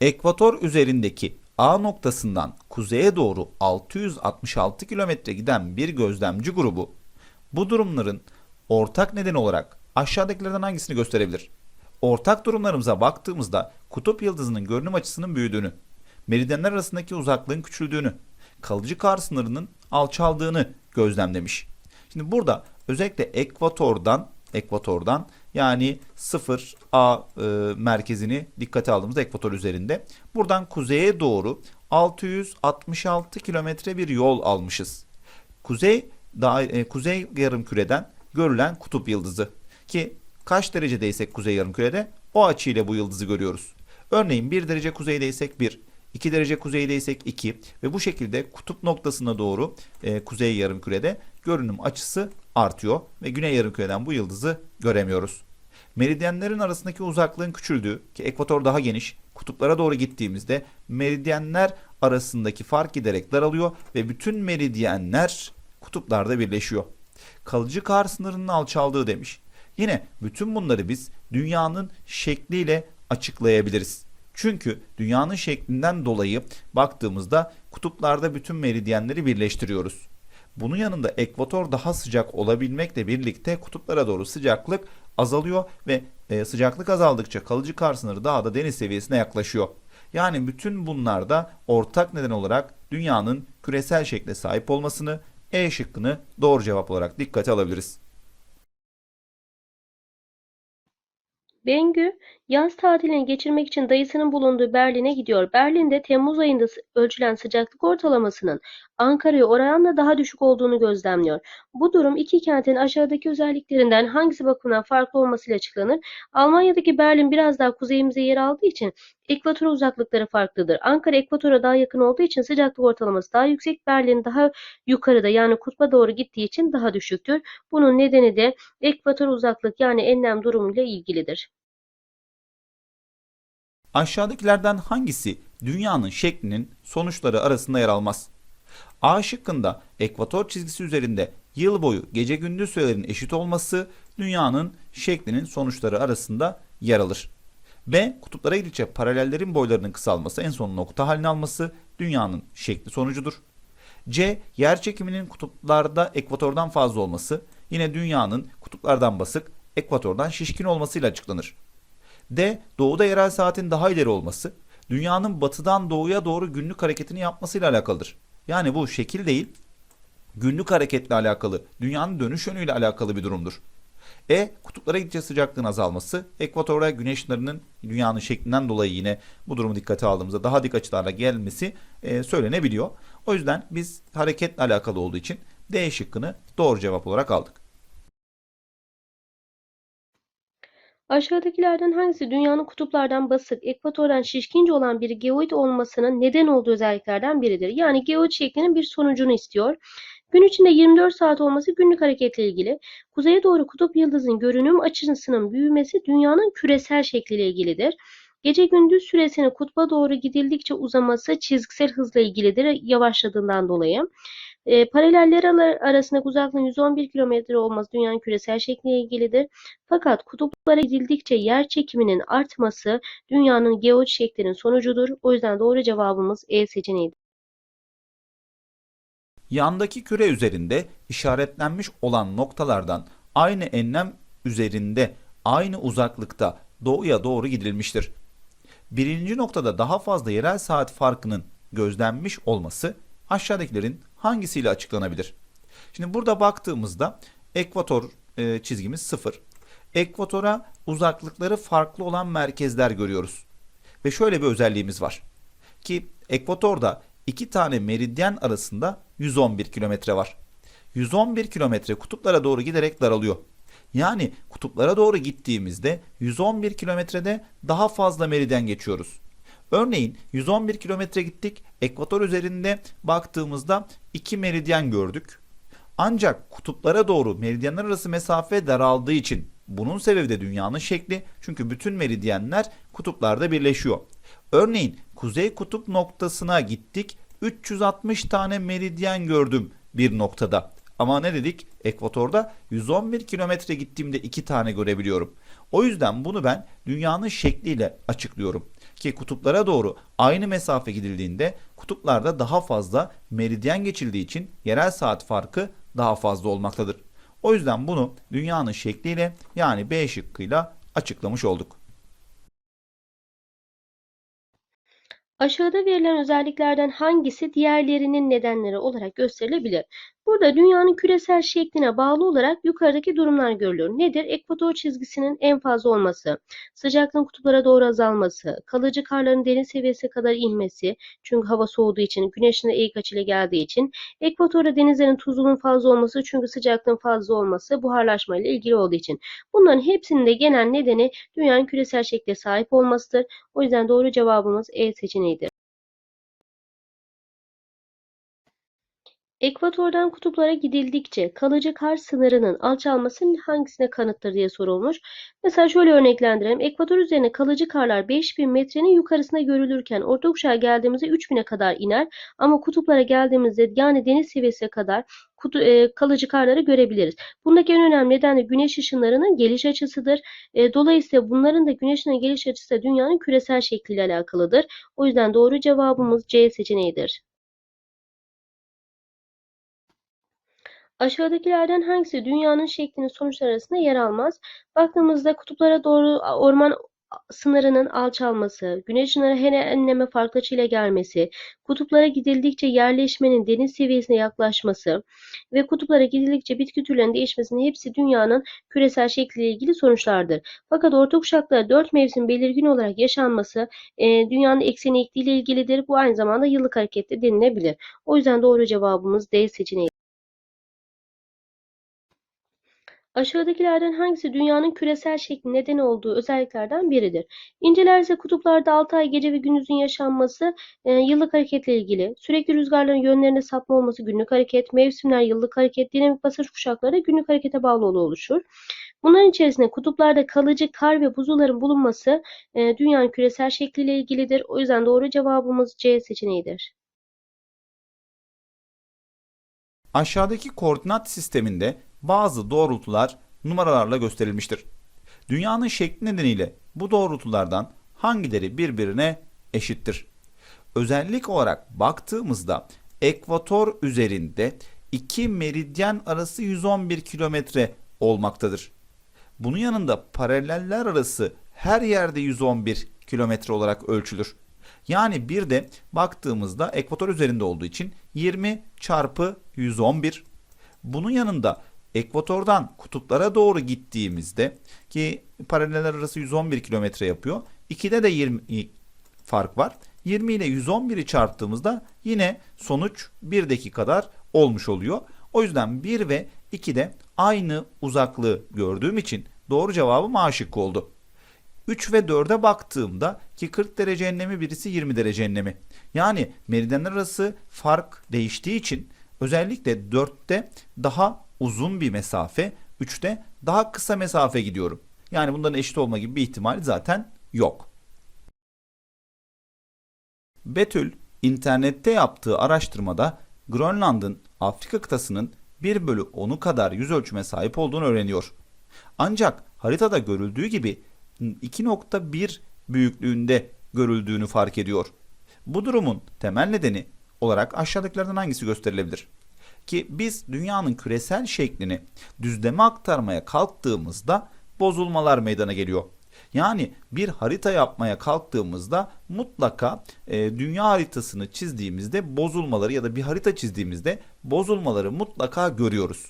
Ekvator üzerindeki A noktasından kuzeye doğru 666 kilometre giden bir gözlemci grubu bu durumların ortak nedeni olarak aşağıdakilerden hangisini gösterebilir? Ortak durumlarımıza baktığımızda kutup yıldızının görünüm açısının büyüdüğünü, meridyenler arasındaki uzaklığın küçüldüğünü, kalıcı kar sınırının alçaldığını gözlemlemiş. Şimdi burada özellikle ekvatordan ekvatordan yani 0A e, merkezini dikkate aldığımızda ekvator üzerinde buradan kuzeye doğru 666 kilometre bir yol almışız. Kuzey da, e, kuzey yarımküreden görülen kutup yıldızı ki kaç derecedeysek kuzey yarımkürede o açıyla bu yıldızı görüyoruz. Örneğin 1 derece kuzeydeysek 1, 2 derece kuzeydeysek 2 ve bu şekilde kutup noktasına doğru e, kuzey yarımkürede görünüm açısı artıyor ve güney yarımküreden bu yıldızı göremiyoruz. Meridyenlerin arasındaki uzaklığın küçüldüğü ki ekvator daha geniş, kutuplara doğru gittiğimizde meridyenler arasındaki fark giderek daralıyor ve bütün meridyenler kutuplarda birleşiyor. Kalıcı kar sınırının alçaldığı demiş. Yine bütün bunları biz dünyanın şekliyle açıklayabiliriz. Çünkü dünyanın şeklinden dolayı baktığımızda kutuplarda bütün meridyenleri birleştiriyoruz. Bunun yanında ekvator daha sıcak olabilmekle birlikte kutuplara doğru sıcaklık azalıyor ve e, sıcaklık azaldıkça kalıcı kar sınırı daha da deniz seviyesine yaklaşıyor. Yani bütün bunlarda ortak neden olarak dünyanın küresel şekle sahip olmasını E şıkkını doğru cevap olarak dikkate alabiliriz. Bengü, yaz tatilini geçirmek için dayısının bulunduğu Berlin'e gidiyor. Berlin'de Temmuz ayında ölçülen sıcaklık ortalamasının Ankara'ya oranla daha düşük olduğunu gözlemliyor. Bu durum iki kentin aşağıdaki özelliklerinden hangisi bakımından farklı olmasıyla açıklanır? Almanya'daki Berlin biraz daha kuzeyimize yer aldığı için ekvatora uzaklıkları farklıdır. Ankara ekvatora daha yakın olduğu için sıcaklık ortalaması daha yüksek. Berlin daha yukarıda yani kutba doğru gittiği için daha düşüktür. Bunun nedeni de ekvator uzaklık yani enlem durumuyla ilgilidir. Aşağıdakilerden hangisi dünyanın şeklinin sonuçları arasında yer almaz? A şıkkında ekvator çizgisi üzerinde yıl boyu gece gündüz sürelerinin eşit olması dünyanın şeklinin sonuçları arasında yer alır. B kutuplara gidikçe paralellerin boylarının kısalması en son nokta halini alması dünyanın şekli sonucudur. C yer çekiminin kutuplarda ekvatordan fazla olması yine dünyanın kutuplardan basık ekvatordan şişkin olmasıyla açıklanır. D. Doğuda yerel saatin daha ileri olması, dünyanın batıdan doğuya doğru günlük hareketini yapmasıyla alakalıdır. Yani bu şekil değil, günlük hareketle alakalı, dünyanın dönüş yönüyle alakalı bir durumdur. E. Kutuplara gidince sıcaklığın azalması, ekvatora güneş ışınlarının dünyanın şeklinden dolayı yine bu durumu dikkate aldığımızda daha dik açılarla gelmesi e, söylenebiliyor. O yüzden biz hareketle alakalı olduğu için D şıkkını doğru cevap olarak aldık. Aşağıdakilerden hangisi dünyanın kutuplardan basık, ekvatordan şişkince olan bir geoid olmasının neden olduğu özelliklerden biridir? Yani geoid şeklinin bir sonucunu istiyor. Gün içinde 24 saat olması günlük hareketle ilgili. Kuzeye doğru kutup yıldızın görünüm açısının büyümesi dünyanın küresel şekliyle ilgilidir. Gece gündüz süresinin kutba doğru gidildikçe uzaması çizgisel hızla ilgilidir yavaşladığından dolayı. E, paraleller arasındaki uzaklığın 111 kilometre olması dünyanın küresel şekliyle ilgilidir. Fakat kutuplara gidildikçe yer çekiminin artması dünyanın geoid şeklinin sonucudur. O yüzden doğru cevabımız E seçeneğidir. Yandaki küre üzerinde işaretlenmiş olan noktalardan aynı enlem üzerinde aynı uzaklıkta doğuya doğru gidilmiştir. Birinci noktada daha fazla yerel saat farkının gözlenmiş olması aşağıdakilerin hangisiyle açıklanabilir? Şimdi burada baktığımızda ekvator e, çizgimiz 0. Ekvatora uzaklıkları farklı olan merkezler görüyoruz. Ve şöyle bir özelliğimiz var. Ki ekvatorda iki tane meridyen arasında 111 kilometre var. 111 kilometre kutuplara doğru giderek daralıyor. Yani kutuplara doğru gittiğimizde 111 kilometrede daha fazla meridyen geçiyoruz. Örneğin 111 kilometre gittik. Ekvator üzerinde baktığımızda 2 meridyen gördük. Ancak kutuplara doğru meridyenler arası mesafe daraldığı için bunun sebebi de dünyanın şekli. Çünkü bütün meridyenler kutuplarda birleşiyor. Örneğin kuzey kutup noktasına gittik. 360 tane meridyen gördüm bir noktada. Ama ne dedik? Ekvatorda 111 kilometre gittiğimde 2 tane görebiliyorum. O yüzden bunu ben dünyanın şekliyle açıklıyorum. Ki kutuplara doğru aynı mesafe gidildiğinde kutuplarda daha fazla meridyen geçildiği için yerel saat farkı daha fazla olmaktadır. O yüzden bunu dünyanın şekliyle yani B şıkkıyla açıklamış olduk. Aşağıda verilen özelliklerden hangisi diğerlerinin nedenleri olarak gösterilebilir? Burada dünyanın küresel şekline bağlı olarak yukarıdaki durumlar görülüyor. Nedir? Ekvator çizgisinin en fazla olması, sıcaklığın kutuplara doğru azalması, kalıcı karların deniz seviyesine kadar inmesi, çünkü hava soğuduğu için, güneşin de eğik açıyla geldiği için, ekvatorda denizlerin tuzluluğun fazla olması, çünkü sıcaklığın fazla olması, buharlaşma ile ilgili olduğu için. Bunların hepsinin de genel nedeni dünyanın küresel şekle sahip olmasıdır. O yüzden doğru cevabımız E seçeneğidir. Ekvatordan kutuplara gidildikçe kalıcı kar sınırının alçalması hangisine kanıttır diye sorulmuş. Mesela şöyle örneklendirelim. Ekvator üzerine kalıcı karlar 5000 metrenin yukarısında görülürken orta kuşağa geldiğimizde 3000'e kadar iner. Ama kutuplara geldiğimizde yani deniz seviyesine kadar kutu, e, kalıcı karları görebiliriz. Bundaki en önemli neden de güneş ışınlarının geliş açısıdır. E, dolayısıyla bunların da güneşin geliş açısı da dünyanın küresel şekliyle alakalıdır. O yüzden doğru cevabımız C seçeneğidir. Aşağıdakilerden hangisi dünyanın şeklinin sonuçları arasında yer almaz? Baktığımızda kutuplara doğru orman sınırının alçalması, güneş ışınları her enleme farklı açıyla gelmesi, kutuplara gidildikçe yerleşmenin deniz seviyesine yaklaşması ve kutuplara gidildikçe bitki türlerinin değişmesinin hepsi dünyanın küresel şekliyle ilgili sonuçlardır. Fakat orta kuşakta dört mevsim belirgin olarak yaşanması e, dünyanın ekseni ikliğiyle ilgilidir. Bu aynı zamanda yıllık harekette denilebilir. O yüzden doğru cevabımız D seçeneği. Aşağıdakilerden hangisi dünyanın küresel şekli nedeni olduğu özelliklerden biridir? İncelerse kutuplarda 6 ay gece ve gündüzün yaşanması e, yıllık hareketle ilgili. Sürekli rüzgarların yönlerinde sapma olması günlük hareket, mevsimler yıllık hareket, dinamik basınç kuşakları günlük harekete bağlı oluşur. Bunların içerisinde kutuplarda kalıcı kar ve buzulların bulunması e, dünyanın küresel şekliyle ilgilidir. O yüzden doğru cevabımız C seçeneğidir. Aşağıdaki koordinat sisteminde bazı doğrultular numaralarla gösterilmiştir. Dünyanın şekli nedeniyle bu doğrultulardan hangileri birbirine eşittir? Özellik olarak baktığımızda ekvator üzerinde iki meridyen arası 111 kilometre olmaktadır. Bunun yanında paraleller arası her yerde 111 kilometre olarak ölçülür. Yani bir de baktığımızda ekvator üzerinde olduğu için 20 çarpı 111. Bunun yanında ekvatordan kutuplara doğru gittiğimizde ki paraleller arası 111 kilometre yapıyor. 2'de de 20 fark var. 20 ile 111'i çarptığımızda yine sonuç 1'deki kadar olmuş oluyor. O yüzden 1 ve 2'de aynı uzaklığı gördüğüm için doğru cevabım A şıkkı oldu. 3 ve 4'e baktığımda ki 40 derece enlemi birisi 20 derece enlemi. Yani meridyenler arası fark değiştiği için özellikle 4'te daha uzun bir mesafe, 3'te daha kısa mesafe gidiyorum. Yani bunların eşit olma gibi bir ihtimal zaten yok. Betül internette yaptığı araştırmada Grönland'ın Afrika kıtasının 1 bölü 10'u kadar yüz ölçüme sahip olduğunu öğreniyor. Ancak haritada görüldüğü gibi 2.1 büyüklüğünde görüldüğünü fark ediyor. Bu durumun temel nedeni olarak aşağıdakilerden hangisi gösterilebilir? Ki biz dünyanın küresel şeklini düzleme aktarmaya kalktığımızda bozulmalar meydana geliyor. Yani bir harita yapmaya kalktığımızda mutlaka e, dünya haritasını çizdiğimizde bozulmaları ya da bir harita çizdiğimizde bozulmaları mutlaka görüyoruz.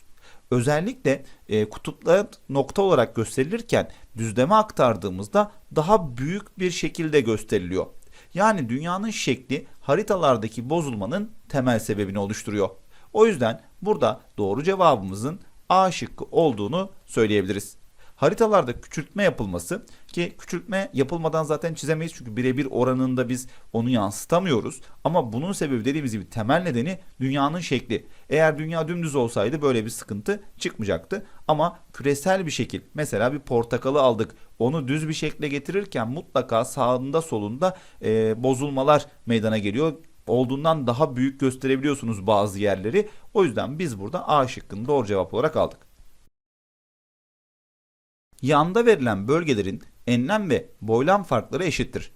Özellikle e, kutuplar nokta olarak gösterilirken düzleme aktardığımızda daha büyük bir şekilde gösteriliyor. Yani dünyanın şekli haritalardaki bozulmanın temel sebebini oluşturuyor. O yüzden burada doğru cevabımızın A şıkkı olduğunu söyleyebiliriz. Haritalarda küçültme yapılması ki küçültme yapılmadan zaten çizemeyiz çünkü birebir oranında biz onu yansıtamıyoruz. Ama bunun sebebi dediğimiz gibi temel nedeni dünyanın şekli. Eğer dünya dümdüz olsaydı böyle bir sıkıntı çıkmayacaktı. Ama küresel bir şekil mesela bir portakalı aldık onu düz bir şekle getirirken mutlaka sağında solunda e, bozulmalar meydana geliyor olduğundan daha büyük gösterebiliyorsunuz bazı yerleri. O yüzden biz burada A şıkkını doğru cevap olarak aldık. Yanda verilen bölgelerin enlem ve boylam farkları eşittir.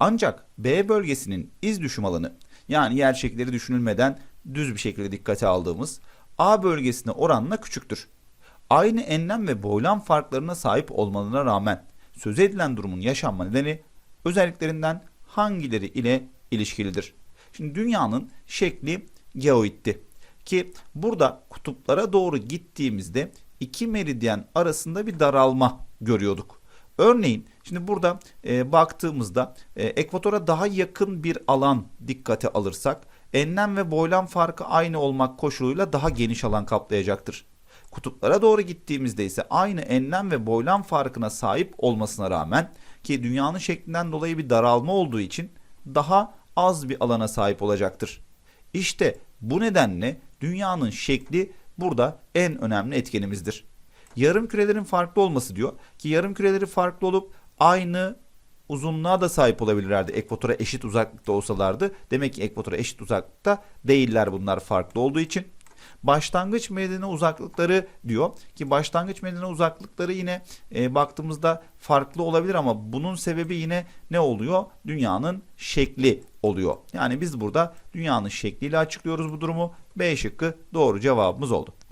Ancak B bölgesinin iz düşüm alanı yani yer şekilleri düşünülmeden düz bir şekilde dikkate aldığımız A bölgesine oranla küçüktür. Aynı enlem ve boylam farklarına sahip olmalarına rağmen söz edilen durumun yaşanma nedeni özelliklerinden hangileri ile ilişkilidir? Şimdi dünyanın şekli geoitti ki burada kutuplara doğru gittiğimizde iki meridyen arasında bir daralma görüyorduk. Örneğin şimdi burada e, baktığımızda e, ekvatora daha yakın bir alan dikkate alırsak enlem ve boylam farkı aynı olmak koşuluyla daha geniş alan kaplayacaktır. Kutuplara doğru gittiğimizde ise aynı enlem ve boylam farkına sahip olmasına rağmen ki dünyanın şeklinden dolayı bir daralma olduğu için daha az bir alana sahip olacaktır. İşte bu nedenle dünyanın şekli burada en önemli etkenimizdir. Yarım kürelerin farklı olması diyor ki yarım küreleri farklı olup aynı uzunluğa da sahip olabilirlerdi ekvatora eşit uzaklıkta olsalardı. Demek ki ekvatora eşit uzaklıkta değiller bunlar farklı olduğu için. Başlangıç meridyenine uzaklıkları diyor ki başlangıç meridyenine uzaklıkları yine e, baktığımızda farklı olabilir ama bunun sebebi yine ne oluyor? Dünyanın şekli oluyor. Yani biz burada dünyanın şekliyle açıklıyoruz bu durumu. B şıkkı doğru cevabımız oldu.